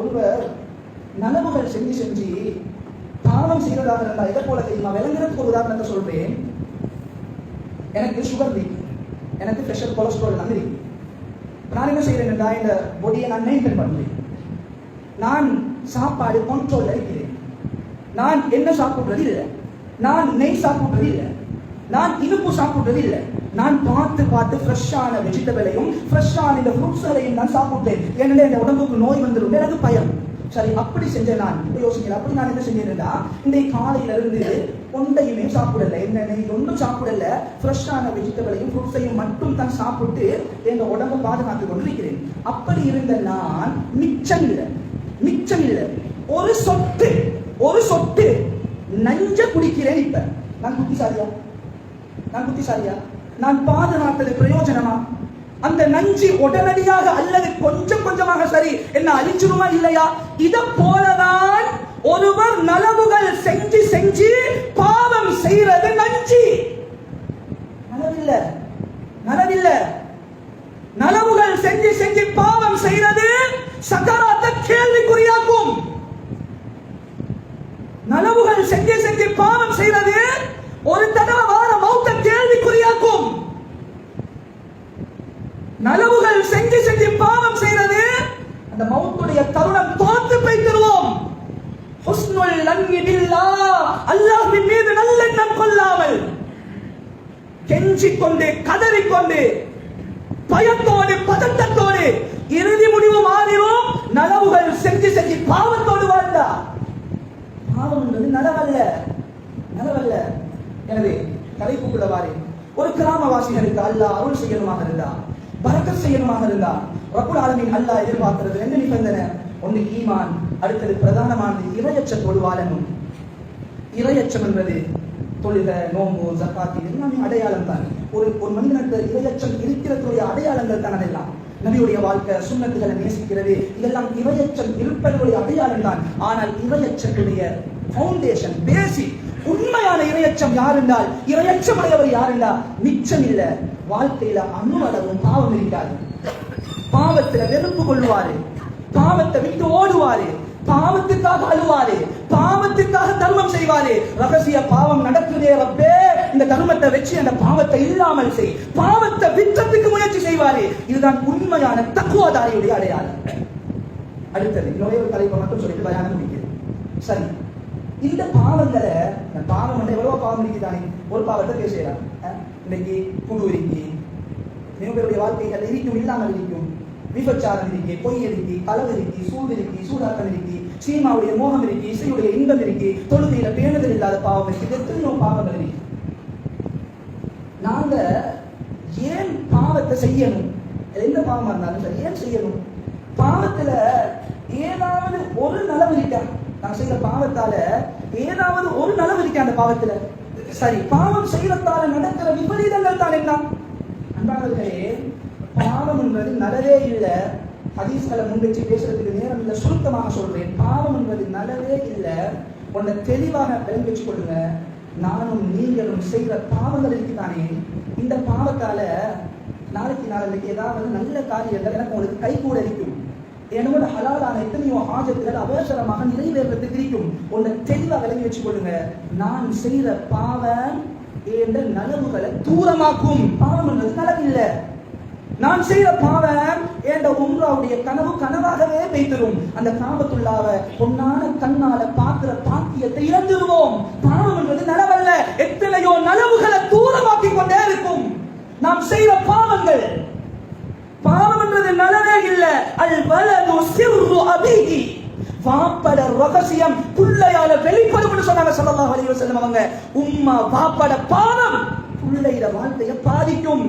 ஒருவர் நனவுகள் செஞ்சு செஞ்சு தானம் செய்வதாக இருந்தால் இதை போல தெரியுமா? விளங்குறதுக்கு ஒரு உதாரணத்தை சொல்றேன். எனக்கு சுகர் இருக்கு எனக்கு ப்ரெஷர் கொலஸ்ட்ரால் நன்றி இருக்கு நான் என்ன செய்யறேன்டா இந்த பொடியை நான் மெயின்டைன் பண்ணுறேன் நான் சாப்பாடு கண்ட்ரோல் இருக்கிறேன். நான் என்ன சாப்பிடுறது இல்லை நான் நெய் சாப்பிடுறது இல்லை நான் இனிப்பு சாப்பிடுறது இல்லை நான் பார்த்து பார்த்து ஃப்ரெஷ்ஷான வெஜிடபிளையும் ஃப்ரெஷ்ஷான இந்த ஃப்ரூட்ஸ்களையும் நான் சாப்பிட்டேன். ஏன்னா இந்த உடம்புக்கு நோய் வந்துடும் எனக்கு பயம். சரி அப்படி செஞ்சேன் நான். இப்ப யோசிக்கிறேன் அப்படி நான் என்ன செஞ்சேன்டா இந்த காலையில இருந்து ஒன்றையுமே சாப்பிடல. என்ன ஒன்றும் சாப்பிடல. ஃப்ரெஷ்ஷான வெஜிடபிளையும் ஃப்ரூட்ஸையும் மட்டும் தான் சாப்பிட்டு எங்க உடம்பை பாதுகாத்து கொண்டிருக்கிறேன். அப்படி இருந்த நான் மிச்சம் இல்லை. மிச்சம் இல்லை. ஒரு சொட்டு ஒரு சொட்டு நஞ்ச குடிக்கிறேன் இப்ப. நான் புத்திசாலியா? நான் புத்திசாலியா? நான் பாதுகாத்தது பிரயோஜனமா? அந்த நஞ்சு உடனடியாக அல்லது கொஞ்சம் கொஞ்சமாக சரி என்ன அழிச்சிருமா இல்லையா? இத போலதான் ஒருவர் நலவுகள் செஞ்சு செஞ்சு பாவம் செய்யறது நஞ்சு. நலவில்ல. நலவில்ல. நலவுகள் செஞ்சு செஞ்சு பாவம் செய்யறது சக்கராத்த கேள்விக்குறியாக்கும். நலவுகள் செஞ்சு செஞ்சு பாவம் செய்யறது ஒரு தடவை நலவுகள் செஞ்சு செஞ்சு பாவம் செய்யறது அந்த மௌத்துடைய தருணம் தோத்து வைத்திருவோம் ஹுஸ்னுல் லன்னி அல்லாஹ்வின் மீது நல்லெண்ணம் கொள்ளாமல் கெஞ்சிக்கொண்டு கதறிக்கொண்டு பயத்தோடு பதட்டத்தோடு இறுதி முடிவு மாறிடும் நலவுகள் செஞ்சு செஞ்சு பாவத்தோடு வாழ்ந்தா. பாவம் என்பது நலவல்ல நலவல்ல. எனவே தலைப்புக்குள்ள வாரேன் ஒரு கிராமவாசிகளுக்கு அல்லாஹ் அருள் செய்யணுமாக இருந்தா பறக்க செய்யணுமாக இருந்தா ரப்புல் ஆலமின் அல்லா எதிர்பார்க்கிறது ரெண்டு நிபந்தனை ஒன்று ஈமான் அடுத்தது பிரதானமானது இரையச்சத்தோடு தொழுவாளனும் இரையச்சம் என்பது தொழுக நோம்பு ஜக்காத் எல்லாமே அடையாளம் தான். ஒரு ஒரு மனிதனுக்கு இரையச்சம் இருக்கிறதுடைய அடையாளங்கள் தான் அதெல்லாம். நபியுடைய வாழ்க்கை சுண்ணத்துகளை நேசிக்கிறது இதெல்லாம் இரையச்சம் இருப்பதனுடைய அடையாளம் தான். ஆனால் இரையச்சத்துடைய ஃபவுண்டேஷன் பேசிக் உண்மை இரையச்சம் யார் என்றால் இரையச்சமுடையவர் யார் என்றால் மிச்சம் இல்ல வாழ்க்கையில அணுவளவும் பாவம் இருக்காது. பாவத்துல வெறுப்பு கொள்வாரு பாவத்தை விட்டு ஓடுவாரு. பாவத்துக்காக அழுவாரு. பாவத்துக்காக தர்மம் செய்வாரு. ரகசிய பாவம் நடக்குதே ரப்பே. இந்த தர்மத்தை வச்சு அந்த பாவத்தை இல்லாமல் செய். பாவத்தை விற்றத்துக்கு முயற்சி செய்வாரு. இதுதான் உண்மையான தக்குவாதாரியுடைய அடையாளம். அடுத்தது இன்னொரு தலைப்பை மட்டும் சொல்லிட்டு பயானம் முடிக்கிறது சரி. இந்த பாவங்களை இந்த பாவம் வந்து எவ்வளவு பாவம் இருக்குதானே ஒரு பாவத்தை பேசுகிறான் இன்னைக்கு குழு இருக்கு. இவங்களுடைய வாழ்க்கைகள் இருக்கும் இல்லாமல் இருக்கும். விபச்சாரம் இருக்கு பொய் இருக்கு களவு இருக்கு சூடு இருக்கு சூடாக்கம் இருக்கு சீமாவுடைய மோகம் இருக்கு இசையுடைய இன்பம் இருக்கு தொழுகையில பேணுதல் இல்லாத பாவம் இருக்கு. எத்தனையோ பாவங்கள் இருக்கு. நாங்க ஏன் பாவத்தை செய்யணும்? எந்த பாவமா இருந்தாலும் சரி ஏன் செய்யணும்? பாவத்துல ஏதாவது ஒரு நலவு இருக்கா? நான் செய்யற பாவத்தால ஏதாவது ஒரு நலவு இருக்கா அந்த பாவத்துல. சரி பாவம் செய்யறதால நடக்கிற விபரீதங்கள் தான் என்ன? அன்பாளர்களே பாவம் என்பது நலவே இல்லை. ஹதீஸ்களை முன்வச்சு பேசுறதுக்கு நேரம் இல்லை சுருக்கமாக சொல்றேன். பாவம் என்பது நலவே இல்லை. உன்னை தெளிவாக விளங்கி வச்சு கொள்ளுங்க. நானும் நீங்களும் செய்கிற பாவங்கள் இருக்குதானே? இந்த பாவத்தால நாளைக்கு நாளைக்கு ஏதாவது நல்ல காரியங்கள் எனக்கு உங்களுக்கு கை கூட இருக்கும். என்னோட ஹலாலான எத்தனையோ ஆஜத்துகள் அவசரமாக நிறைவேறதுக்கு இருக்கும் உன்னை தெளிவாக விளங்கி வச்சு கொள்ளுங்க நான் செய்யற பாவம் என்ற நலவுகளை தூரமாக்கும். பாவம் என்பது நலவு இல்லை நான் செய்யற பாவம் என்ற உம்ராவுடைய கனவு கனவாகவே வைத்திரும் அந்த காபத்துள்ளாவ பொன்னான கண்ணால பார்க்கிற பாக்கியத்தை இழந்துருவோம். பாவம் என்பது நலவல்ல எத்தனையோ நலவுகளை தூரமாக்கி கொண்டே இருக்கும். நாம் செய்யற பாவங்கள். பாவம் என்றது நல இல்ல. அல் வலது சிறு அபிஹி. வாப்பட ரகசியம் புள்ளையால வெளிப்படும் சொன்னாங்க ஸல்லல்லாஹு அலைஹி வஸல்லம் அவங்க. உம்மா வாப்பட பாவம் புள்ளையில வாழ்க்கையை பாதிக்கும்.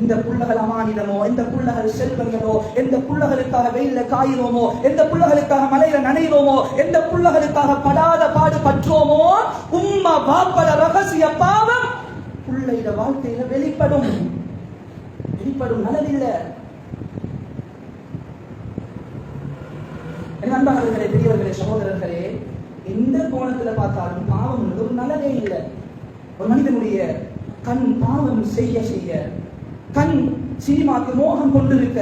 எந்த புள்ளகள் அமானிதமோ எந்த புள்ளகள் செல்வங்களோ எந்த புள்ளகளுக்காக வெயில்ல காயிறோமோ எந்த புள்ளகளுக்காக மலையில நனைவோமோ எந்த புள்ளகளுக்காக படாத பாடு பற்றோமோ உம்மா பாப்பட ரகசிய பாவம் புள்ளையில வாழ்க்கையில வெளிப்படும். வெளிப்படும் நலவில்லை நண்பர்களே எந்த கோணத்துல பார்த்தாலும் பாவம் ஒரு நல்லதே இல்லை. ஒரு மனிதனுடைய கண் பாவம் செய்ய செய்ய கண் சினிமாக்கு மோகம் கொண்டிருக்க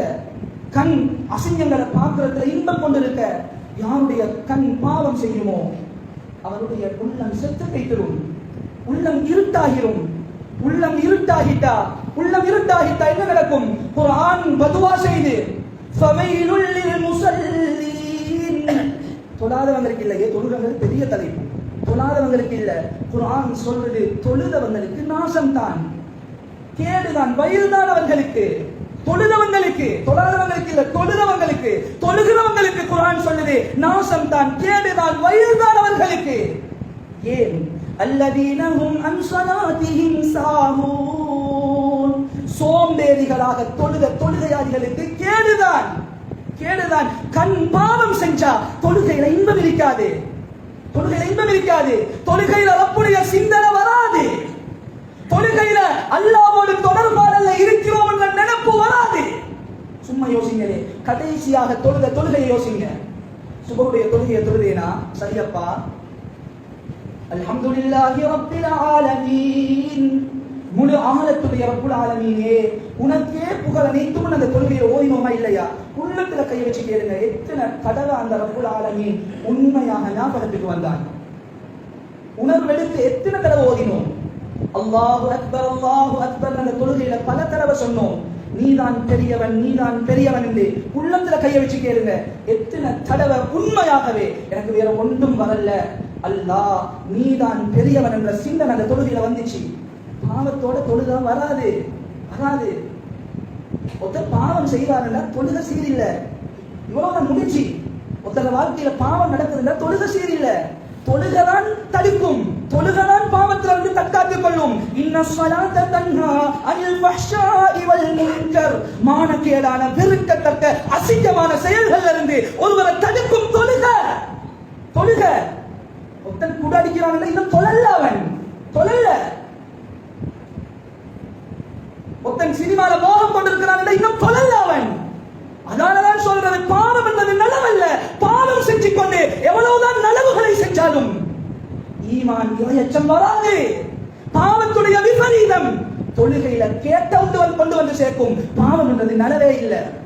கண் அசிங்கங்களை பார்க்கறதுல இன்பம் கொண்டிருக்க யாருடைய கண் பாவம் செய்யுமோ அவருடைய உள்ளம் செத்து கைத்திரும் உள்ளம் இருட்டாகிரும். உள்ளம் இருட்டாகிட்டா உள்ளம் இருட்டாகிட்டா என்ன நடக்கும்? ஆண் பதுவா செய்து ஃபவைலுல் முசல் தொழாதவங்களுக்கு இல்லையே தொழுகிறது பெரிய தலைப்பு. தொழாதவங்களுக்கு இல்ல. குரான் சொல்றது தொழுதவங்களுக்கு நாசம்தான். கேடுதான் வயல்தான் அவர்களுக்கு தொழுதவங்களுக்கு தொழாதவங்களுக்கு இல்ல தொழுதவங்களுக்கு. தொழுகிறவங்களுக்கு குரான் சொல்லுது நாசம் தான் கேடுதான் வயல்தான் அவர்களுக்கு ஏன் அல்லதீனஹும் அன் ஸலாத்திஹிம் சாஹூன். சோம்பேறிகளாக தொழுத தொழுகையாளிகளுக்கு கேடுதான். கேடுதான். கண் பாவம் செஞ்சா தொழுகையில இன்பம் இருக்காது. தொழுகையில இன்பம் இருக்காது. தொழுகையில ரப்புடைய சிந்தனை வராது. தொழுகையில அல்லாவோடு தொடர்பாடல்ல இருக்கிறோம் என்ற நினைப்பு வராது. சும்மா யோசிங்களே கடைசியாக தொழுத தொழுகையை யோசிங்க. சுபவுடைய தொழுகையை தொழுதேனா? சரியப்பா. அல்ஹம்துலில்லாஹி ரப்பில் ஆலமீன். முழு ஆழத்துடைய ரப்புல் ஆலமீனே உனக்கே புகழ் அனைத்தும் அந்த தொழுகையை ஓய்வோமா இல்லையா? உள்ளத்துல கை வச்சு கேளுங்க எத்தனை கடவை அந்த ரப்புல் ஆலமீன் உண்மையாக ஞாபகத்துக்கு வந்தான் உணர்வெடுத்து எத்தனை தடவை ஓதினோம்? அல்லாஹு அக்பர் அல்லாஹு அக்பர் அந்த தொழுகையில பல தடவை சொன்னோம். நீதான் பெரியவன் நீதான் பெரியவன் என்று உள்ளத்துல கைய வச்சு கேளுங்க. எத்தனை தடவை உண்மையாகவே எனக்கு வேற ஒன்றும் வரல. அல்லாஹ் நீதான் பெரியவன் என்ற சிந்தனை அந்த தொழுகையில வந்துச்சு. பாவத்தோட தொழுகை வராது. வராது. ஒருத்தர் பாவம் செய்வாருன்னா தொழுகை சீரில்லை இவ்வளவு முடிச்சு ஒருத்தர் வாழ்க்கையில பாவம் நடக்குதுன்னா தொழுகை சீரில்லை தொழுகதான் தடுக்கும். தொழுகதான் பாவத்தில் இருந்து தற்காத்துக் கொள்ளும். இன்ன சலாத்த தன்ஹா அனில் ஃபஹ்ஷாஇ வல் முன்கர். மானக்கேடான வெறுக்கத்தக்க அசிங்கமான செயல்கள் இருந்து ஒருவரை தடுக்கும் தொழுக. தொழுக. ஒருத்தன் கூட அடிக்கிறான் இன்னும் தொழல்ல அவன் தொழல்ல ஒருத்தன் சினிமால மோகம் கொண்டிருக்கிறான் இன்னும் தொழல்ல அவன் அதனாலதான் சொல்றது பாவம் என்பது நலவல்ல பாவம் செஞ்சு கொண்டு எவ்வளவுதான் நலவுகளை செஞ்சாலும் ஈமான் இரையச்சம் வராது. பாவத்துடைய விபரீதம். தொழுகையில கேட்ட கொண்டு வந்து சேர்க்கும். பாவம் என்றது நலவே இல்லை.